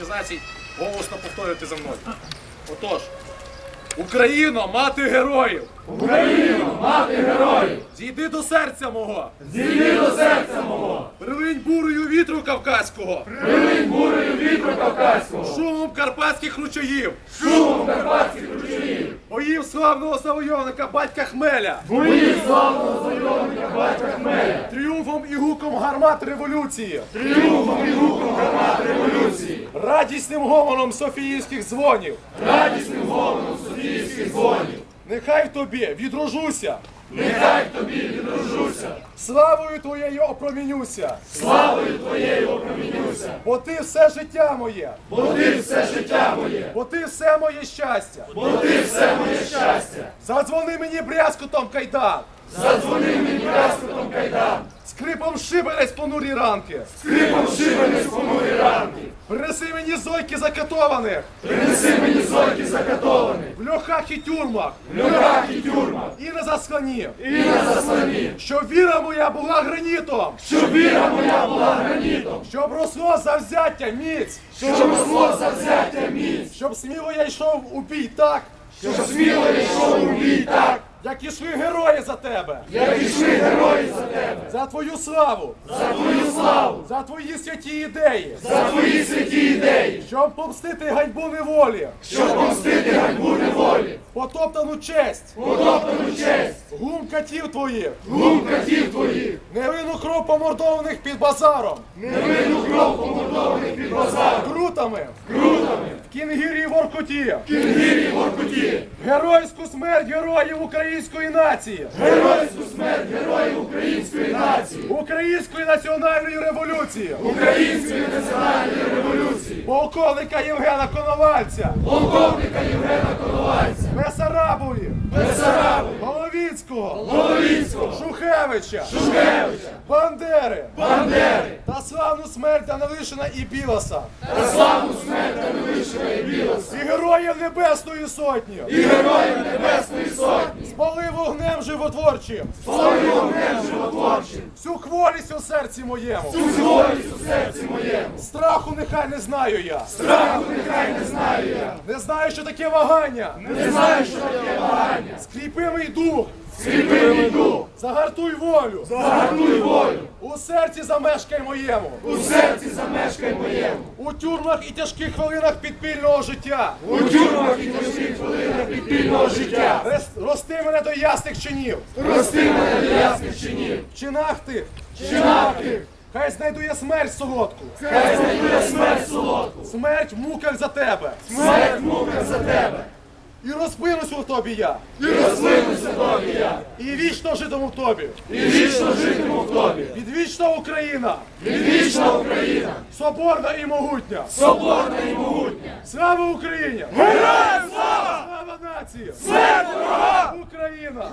організацій голосно повторювати за мною. Отож, Україно, мати героїв! Україно, мати героїв! Зійди до серця мого! Зійди до серця мого! Прилинь бурою вітру кавказького! Прилинь бурою вітру кавказького! Шумом карпатських ручаїв! Шумом карпатських ручаїв! Славного завойовника батька Хмеля! Бої славного завойовника батька Хмеля! Тріумфом і гуком гармат революції! Тріумфом і гуком гармат революції! Радісним гомоном софіївських дзвонів! Радісним гомоном Софіївських дзвонів! Нехай в тобі відрожуся! Нехай в тобі! Славою твоєю опромінюся! Славою твоєю опромінюся! Бо ти все життя моє! Бо ти все життя моє! Бо ти все моє щастя! Бо ти все моє щастя! Задзвони мені брязкотом кайдан! Задзвони мені брязкотом кайдан! Скрипом шибенець понурі ранки! Скрипом шибениць понурі ранки! Принеси мені зойки закатованих! Принеси мені зорки закатованих! В льохах і тюрмах! В льохах і тюрмах! І на заслані! І на заслоні! Щоб віра моя була гранітом! Щоб віра моя була гранітом! Щоб росло завзяття міць! Щоб росло завзяття міць! Щоб сміло я йшов у бій так! Щоб сміло йшов у бій так! Як ішли герої за тебе! Як ішли герої за тебе! За твою славу! За твою славу! За твої святі ідеї! За твої святі ідеї! Щоб помстити ганьбу неволі! Щоб помстити ганьбу неволі! Потоптану честь! Потоптану честь! Гум катів твоїх! Гум катів твоїх! Невинну кров помордованих під базаром! Невинну кров помордованих під базаром! Крутами! Крутами! В Кінгірі Воркуті! Кінгірі Воркуті! Геройську смерть героїв української нації! Геройську смерть героїв української нації! Української національної революції! Української національної революції! Полковника Євгена Коновальця! Полковника Євгена Коновальця! Бесарабові! Бесараби! Головіцького! Головінського! Шухевича! Шушкевича! Бандери! Бандери! Та славну смерть Данилишина і Білоса! Та славну смерть Данилишина і Білоса! І героїв Небесної Сотні! І героїв Небесної животворчим! Славі вогнем животворчим! Всю хворість у серці моєму! Всю хворість у серці моєму! Страху нехай не знаю я! Страху нехай не знаю я! Не знаю, що таке вагання! Не знаю, що таке вагання! Скріпи мій дух! Скріпи мій дух! Загартуй волю! Загартуй волю! У серці замешкай моєму! У серці замешкай моєму! У тюрмах і тяжких хвилинах підпільного життя! У тюрмах і тяжких хвилинах підпільного життя! Рес- Рости мене до ясних чинів! Рости мене до ясних чинів! В чинах тих! Чинах тих! Хай знайду я смерть солодку! Хай знайду я смерть солодку! Смерть в муках за тебе! Смерть в муках за тебе! І розпинуся в тобі я! І розлинуся тобі я! І вічно житиму в тобі! І вічно житиму в тобі! Відвічна Україна! Відвічна Україна! Соборна і могутня! Соборна і могутня! Слава Україні! Героям слава! Слава нації! Смерть ворога! Україна!